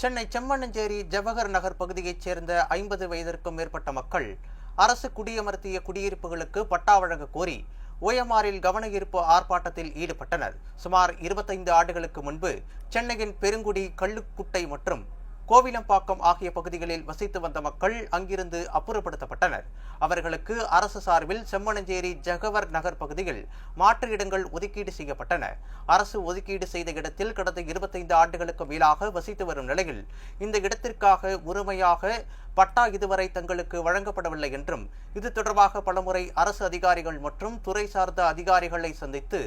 சென்னை செம்மண்ணஞ்சேரி ஜவஹர் நகர் பகுதியைச் சேர்ந்த ஐம்பது வயதிற்கும் மேற்பட்ட மக்கள் அரசு குடியமர்த்திய குடியிருப்புகளுக்கு பட்டா வழங்க கோரி ஓயமாரில் கவன ஈர்ப்பு ஆர்ப்பாட்டத்தில் ஈடுபட்டனர். சுமார் இருபத்தைந்து ஆண்டுகளுக்கு முன்பு சென்னையின் பெருங்குடி கள்ளுக்குட்டை மற்றும் கோவிலம்பாக்கம் ஆகிய பகுதிகளில் வசித்து வந்த மக்கள் அங்கிருந்து அப்புறப்படுத்தப்பட்டனர். அவர்களுக்கு அரசு சார்பில் செம்மணஞ்சேரி ஜகவர் நகர் பகுதியில் மாற்று இடங்கள் ஒதுக்கீடு செய்யப்பட்டன. அரசு ஒதுக்கீடு செய்த இடத்தில் கடந்த இருபத்தைந்து ஆண்டுகளுக்கு மேலாக வசித்து வரும் நிலையில் இந்த இடத்திற்காக உரிமையாக பட்டா இதுவரை தங்களுக்கு வழங்கப்படவில்லை என்றும் இது தொடர்பாக பலமுறை அரசு அதிகாரிகள் மற்றும் துறை சார்ந்த அதிகாரிகளை சந்தித்து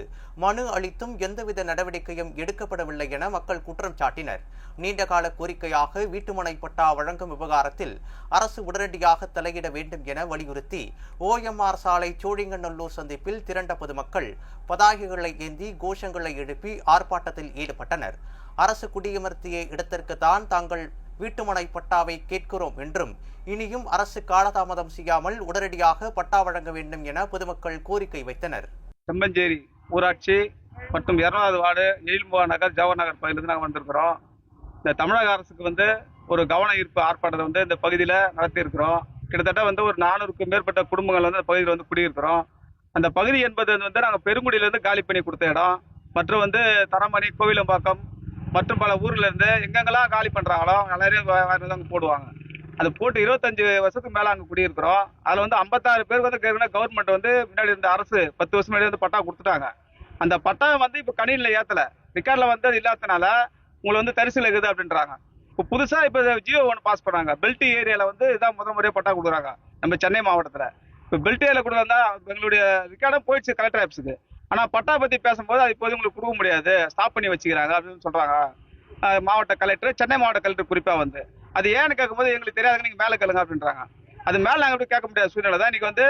மனு அளித்தும் எந்தவித நடவடிக்கையும் எடுக்கப்படவில்லை என மக்கள் குற்றம் சாட்டினர். நீண்டகால கோரிக்கையாக வீட்டுமனை பட்டா வழங்கும் விவகாரத்தில் அரசு உடனடியாக தலையிட வேண்டும் என வலியுறுத்தி ஓஎம்ஆர் சாலை சோழிங்கநல்லூர் சந்திப்பில் திரண்ட பொதுமக்கள் பதாகைகளை ஏந்தி கோஷங்களை எழுப்பி ஆர்ப்பாட்டத்தில் ஈடுபட்டனர். அரசு குடியமர்த்திய இடத்திற்கு தான் தாங்கள் வீட்டுமனை பட்டாவை கேட்கிறோம் என்றும் இனியும் அரசு காலதாமதம் செய்யாமல் உடனடியாக பட்டா வழங்க வேண்டும் என பொதுமக்கள் கோரிக்கை வைத்தனர். செம்மஞ்சேரி ஊராட்சி மற்றும் இரண்டாவது வார்டு எழில்முகா நகர் ஜவஹர் நகர் பகுதியிலிருந்து நாங்கள் வந்திருக்கிறோம். இந்த தமிழக அரசுக்கு வந்து ஒரு கவன ஈர்ப்பு ஆர்ப்பாட்டத்தை வந்து இந்த பகுதியில் நடத்தியிருக்கிறோம். கிட்டத்தட்ட வந்து ஒரு நானூறுக்கும் மேற்பட்ட குடும்பங்கள் வந்து அந்த பகுதியில் வந்து குடியிருக்கிறோம். அந்த பகுதி என்பது வந்து நாங்கள் பெருங்குடியிலேருந்து காலி பண்ணி கொடுத்த இடம். மற்றும் வந்து தரமணி கோவிலம்பாக்கம் மற்றும் பல ஊர்ல இருந்து எங்கெங்கெல்லாம் காலி பண்றாங்களோ எல்லாரையும் அங்கே போடுவாங்க. அது போட்டு இருபத்தஞ்சு வருஷத்துக்கு மேல அங்க குடியிருக்கிறோம். அதுல வந்து ஐம்பத்தாறு பேர் வந்து கவர்மெண்ட் வந்து முன்னாடி இருந்த அரசு பத்து வருஷம் முன்னாடி வந்து பட்டா கொடுத்துட்டாங்க. அந்த பட்டா வந்து இப்ப கணினியில் ஏத்தல. ரிக்கார்ட்ல வந்து அது இல்லாதனால உங்களை வந்து தரிசில் இருக்குது அப்படின்றாங்க. இப்போ புதுசா இப்ப ஜியோ ஒன்று பாஸ் பண்ணாங்க பெல்ட் ஏரியால வந்து இதான் முத முறையாக பட்டா கொடுக்குறாங்க. நம்ம சென்னை மாவட்டத்துல. இப்போ பெல்ட் ஏரியால கொடுத்தா எங்களுடைய ரிக்கார்டும் போயிடுச்சு கலெக்டர் ஆஃபீஸுக்கு ஆனா பட்டா பத்தி பேசும்போது அது இப்போது உங்களுக்கு கொடுக்க முடியாது. ஸ்டாப் பண்ணி வச்சுக்கிறாங்க அப்படின்னு சொல்றாங்க. மாவட்ட கலெக்டர் சென்னை மாவட்ட கலெக்டர் குறிப்பா வந்து. அது ஏன்னு கேட்கும்போது எங்களுக்கு தெரியாதுங்க நீங்க மேலே கேளுங்க அப்படின்றாங்க. அது மேலே நாங்கள் கேட்க முடியாத சூழ்நிலை தான் இன்னைக்கு வந்து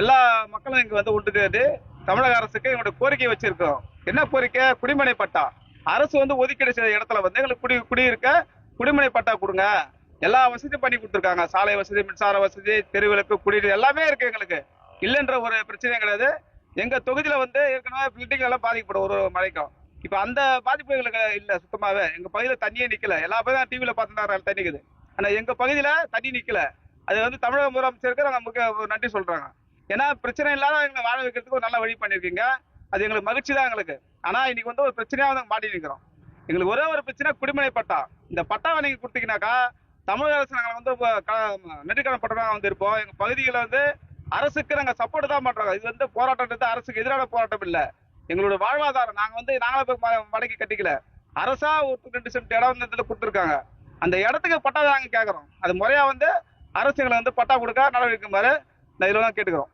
எல்லா மக்களும் இங்க வந்து ஒன்று தமிழக அரசுக்கு எங்களுடைய கோரிக்கை வச்சிருக்கோம் என்ன கோரிக்கை? குடிமனை பட்டா. அரசு வந்து ஒதுக்கீடு செய்த இடத்துல வந்து எங்களுக்கு குடி குடியிருக்க குடிமனை பட்டா கொடுங்க. எல்லா வசதியும் பண்ணி கொடுத்துருக்காங்க. சாலை வசதி மின்சார வசதி தெருவிளக்கு குடிநீர் எல்லாமே இருக்கு எங்களுக்கு. இல்லைன்ற ஒரு பிரச்சனையும் கிடையாது. எங்க தொகுதியில வந்து ஏற்கனவே பில்டிங் எல்லாம் பாதிக்கப்படும் ஒரு மழைக்கும். இப்ப அந்த பாதிப்பு எங்களுக்கு இல்ல சுத்தமாவே. எங்க பகுதியில தண்ணியே நிக்கல. எல்லா பகுதியும் டிவியில் பார்த்துட்டு தண்ணி ஆனால் ஆனா எங்க பகுதியில தண்ணி நிக்கல. அது வந்து தமிழக முதலமைச்சருக்கு நாங்க முக்கிய ஒரு நன்றி சொல்றாங்க. ஏன்னா பிரச்சனை இல்லாத எங்களை வாழ வைக்கிறதுக்கு ஒரு நல்ல வழி பண்ணிருக்கீங்க. அது எங்களுக்கு மகிழ்ச்சி தான் எங்களுக்கு. ஆனா இன்னைக்கு வந்து ஒரு பிரச்சனையா வந்து மாட்டி நிக்கிறோம். எங்களுக்கு ஒரே ஒரு பிரச்சனை குடிமனை பட்டா. இந்த பட்டாவை நீங்க கொடுத்தீங்கன்னாக்கா தமிழக அரசு நாங்கள் வந்து நெடுக்கடன் பட்டம் வந்து இருப்போம் எங்கள் பகுதிகளில் வந்து அரசுக்கு நாங்க சப்போர்ட் தான் பண்றோம். இது வந்து போராட்டத்தை அரசுக்கு எதிரான போராட்டம் இல்ல. எங்களோட வாழ்வாதாரம். நாங்க வந்து நாங்களே போய் மடக்கி கட்டிக்கல. அரசா ஒரு ரெண்டு சென்ட் இடம் வந்து இதுல கொடுத்துருக்காங்க. அந்த இடத்துக்கு பட்டா நாங்க கேட்கறோம் அது முறையா வந்து அரசுகளை வந்து பட்டா கொடுக்க நடவடிக்கை மாதிரி நான் இதுல தான் கேட்டுக்கிறோம்.